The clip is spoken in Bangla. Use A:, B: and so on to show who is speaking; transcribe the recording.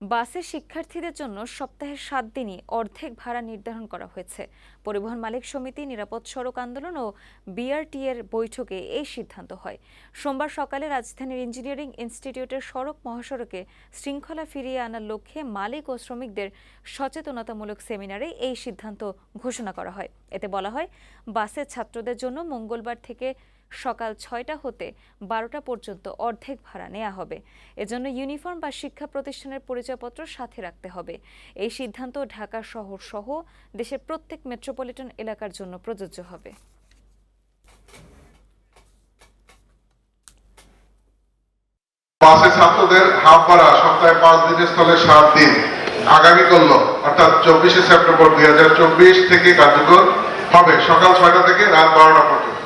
A: বাসে শিক্ষার্থীদের জন্য সপ্তাহে সাত দিনই অর্ধেক ভাড়া নির্ধারণ করা হয়েছে। পরিবহন মালিক সমিতি, নিরাপদ সড়ক আন্দোলন ও বিআরটি এর বৈঠকে এই সিদ্ধান্ত হয়। সোমবার সকালে রাজধানীর ইঞ্জিনিয়ারিং ইনস্টিটিউটের সড়ক মহাসড়কে শৃঙ্খলা ফিরিয়ে আনার লক্ষ্যে মালিক ও শ্রমিকদের সচেতনতামূলক সেমিনারে এই সিদ্ধান্ত ঘোষণা করা হয়। এতে বলা হয়, বাসের ছাত্রদের জন্য মঙ্গলবার থেকে সকাল ছয়টা হতে বারোটা পর্যন্ত অর্ধেক ভাড়া নেওয়া হবে। এজন্য ইউনিফর্ম বা শিক্ষা প্রতিষ্ঠানের পরিচয়পত্র সাথে রাখতে হবে। এই সিদ্ধান্ত ঢাকা শহর সহ দেশের প্রত্যেক মেট্রোপলিটন এলাকার জন্য প্রযোজ্য হবে।
B: বাসে ছাত্রদের হাফ ভাড়া সপ্তাহে পাঁচ দিনের স্থলে সাত দিন। আগামী করল, অর্থাৎ চব্বিশে সেপ্টেম্বর দুই থেকে কার্যকর হবে। সকাল ছয়টা থেকে রাত বারোটা পর্যন্ত।